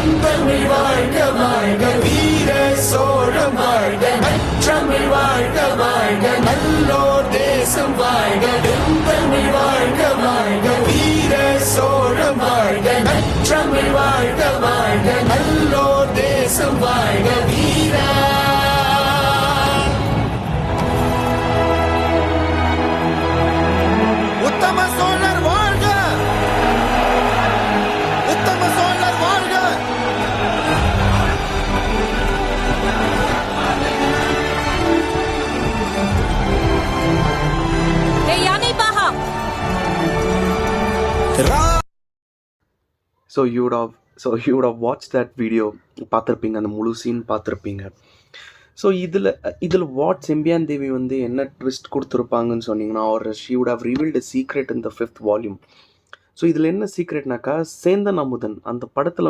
தமிழ் வாழ்க வாழ்க வீர சோழம் வாழ்க நற்றமிழ் வாழ்க வாழ்க நல்லோர் தேசம் வாழ்க தமிழ் வாழ்க வாழ்க வீர சோழம் வாழ்க நற்றமிழ் வாழ்க வாழ்க நல்லோர் தேசம் வாழ்க so you'd of so you'd of watch that video பார்த்துருப்பீங்க அந்த முழு சீன் பார்த்துருப்பீங்க. ஸோ இதில் இதில் வாட் செம்பியான் தேவி வந்து என்ன ட்விஸ்ட் கொடுத்துருப்பாங்கன்னு சொன்னீங்கன்னா ஒரு she would have revealed secret in the fifth volume so இதில் என்ன சீக்ரெட்னாக்கா சேந்தன் அமுதன் அந்த படத்தில்